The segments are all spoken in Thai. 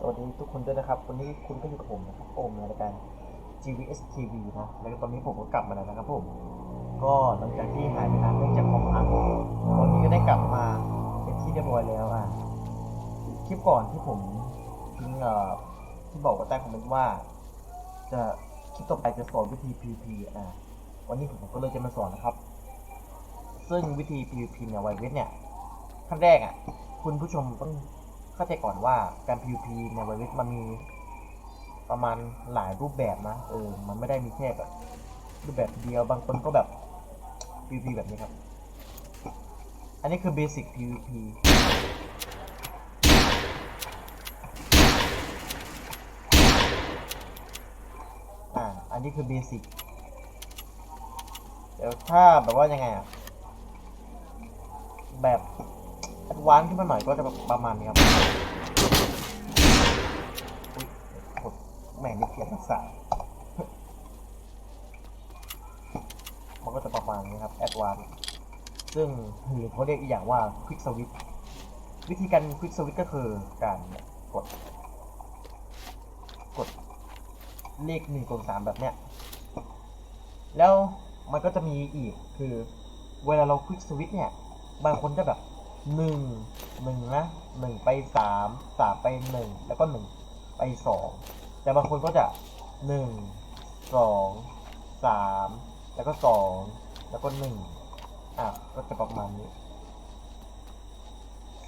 สวัสดีทุกคนด้วยนะครับ วันนี้คุณก็อยู่กับผมนะครับโอมในรายการ GVS TV นะ แล้วตอนนี้ผมก็กลับมาแล้วนะครับผม ก็หลังจากที่หายไปนานเนื่องจากคอมพังตอนนี้ก็ได้กลับมาเป็นที่เรียบร้อยแล้วอะ คลิปก่อนที่ผมทิ้งเอ่อที่บอกว่าใต้คอมเมนต์ว่า จะคลิปต่อไปจะสอนวิธี PVP อะ วันนี้ผมก็เลยจะมาสอนนะครับ ซึ่งวิธี PVP เนี่ยไวเวทเนี่ยขั้นแรกอะ คุณผู้ชมต้อง เข้าใจก่อนว่าการ PVP ในไวเวทมันมีประมาณหลายรูปแบบนะเออมันไม่ได้มีแค่แบบรูปแบบเดียวบางคนก็แบบ PVP แบบนี้ครับ อันนี้คือ Basic PVP อ่าอันนี้คือ Basic เดี๋ยวถ้าแบบว่ายังไงอะแบบ แอดวานซ์ขึ้นมาหน่อยก็จะประมาณนี้ครับอุ๊ยกดแม่งนี่เขียนภาษามันก็จะประมาณนี้ครับแอดวานซ์ซึ่งหรือเขาเรียกอีกอย่างว่าควิกสวิตวิธีการควิกสวิตก็คือการกด กดเลขหนึ่งกดสามแบบเนี้ย แล้วมันก็จะมีอีกคือ เวลาเราควิกสวิตเนี่ย บางคนก็แบบ หนึ่งหนึ่งนะหนึ่งไปสามสามไปหนึ่งแล้วก็หนึ่งไปสองแต่บางคนก็จะหนึ่งสองสามแล้วก็สองแล้วก็หนึ่งอะก็จะประมาณนี้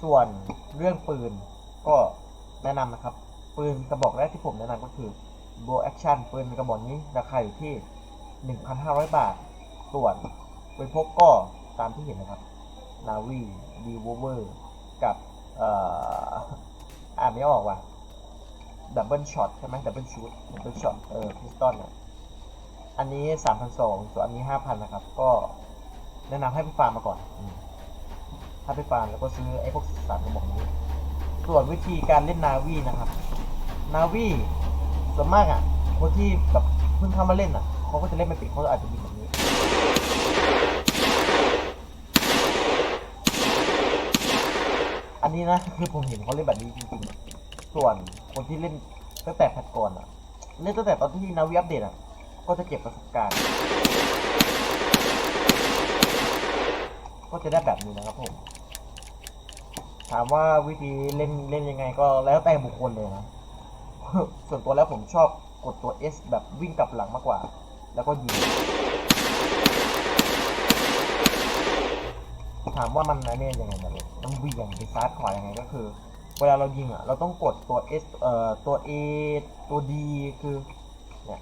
ส่วนเรื่องปืนก็แนะนำนะครับ ปืนกระบอกแรกที่ผมแนะนำก็คือ Bow Action ปืนกระบอกนี้ราคาอยู่ที่ 1,500 บาท ส่วนปืนพกก็ตามที่เห็นนะครับ นาวีดีวเวอร์กับเอ่ออ่านไม่ออกว่ะดับเบิลช็อตใช่ไหมดับเบิลชูดดับเบิลช็อตเออพิสตอนอะอันนี้สามพันสองส่วนอันนี้ห้าพันนะครับ ก็แนะนำให้ไปฟาร์มมาก่อน ถ้าไปฟาร์มแล้วก็ซื้อไอ้พวกสามกระบอกนี้ ส่วนวิธีการเล่นนาวีนะครับ นาวีส่วนมากอะคนที่แบบเพิ่งเข้ามาเล่นอะเขาก็จะเล่นไม่เป็นเขาอาจจะยิงแบบนี้ นนี้นะคือผมเห็นเขาเล่นแบบนี้จริงๆ ส่วนคนที่เล่นตั้งแต่แพทก่อนอะเล่นตั้งแต่ตอนที่นาวีอัปเดตอะก็จะเก็บประสบการณ์ ก็จะได้แบบนี้นะครับผม ถามว่าวิธีเล่นเล่นยังไงก็แล้วแต่บุคคลเลยนะ ส่วนตัวแล้วผมชอบกดตัว S แบบวิ่งกลับหลังมากกว่า แล้วก็ยิง ถามว่ามันอะเนี่ยยังไงนะเลยมันเหวิ่งไปซ้ายขวายังไงก็คือ เวลาเรายิงอะ เราต้องกดตัว S เอ่อตัว A ตัว D คือเนี่ย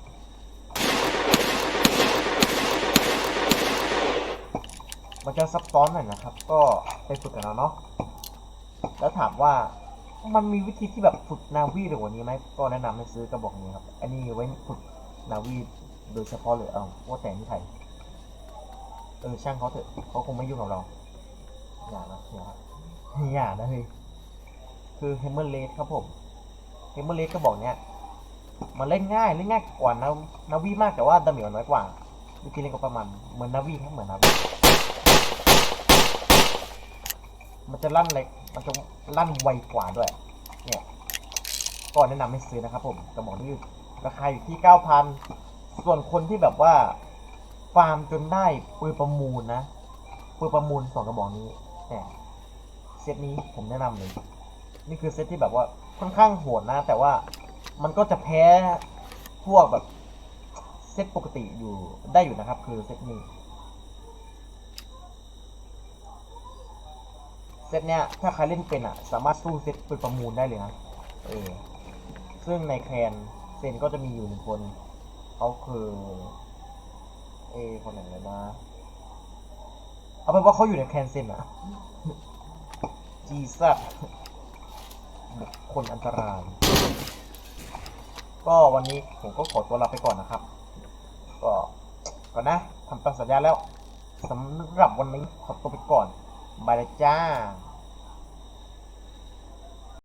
มันจะซับซ้อนหน่อยนะครับ ก็ไปฝึกกันเอาเนาะแล้วถามว่ามันมีวิธีที่แบบฝึกนาวีเร็วกว่านี้ไหมก็แนะนำให้ซื้อกระบอกนี้ครับ อันนี้ไว้ฝึกนาวีโดยเฉพาะเลยเอาว่าแต่ที่ไทยเออช่างเขาเถอะเขาคงไม่ยุ่งกับเรา อย่านะอย่าอย่านะเฮ้ยคือเฮมเมอร์เลสครับผมเฮมเมอร์เลสก็บอกเนี้ยมันเล่นง่ายเล่นง่ายกว่านานาวีมากแต่ว่าดาเมจมันน้อยกว่าวิธีเล่นก็ประมาณเหมือนนาวีครับเหมือนนาวีมันจะลั่นเล็กมันจะลั่นไวกว่าด้วย เนี่ยก็แนะนำให้ซื้อนะครับผมกระบอกนี้ราคาอยู่ที่เก้าพันส่วนคนที่แบบว่าฟาร์มจนได้ปืนประมูลนะปืนประมูลสองกระบอกนี้ เนี่เซตนี้ผมแนะนำเลยนี่คือเซตที่แบบว่าค่อนข้างโหดนะ แต่ว่ามันก็จะแพ้พวกแบบเซตปกติอยู่ได้อยู่นะครับ คือเซตนี้เซตเนี้ยถ้าใครเล่นเป็นอะ สามารถสู้เซตปืนประมูลได้เลยนะเออซึ่งในแคนเซนก็จะมีอยู่หนึ่งคนเขาคือ เอคนไหนเลยนะ เอาเป็นว่าเขาอยู่ในแคนเซนอะจีซับบุคคลอันตราย ก็วันนี้ผมก็ขอตัวลาไปก่อนนะครับ ก็ก่อนนะทำตามสัญญาแล้วสำหรับวันนี้ขอตัวไปก่อนบายจ้า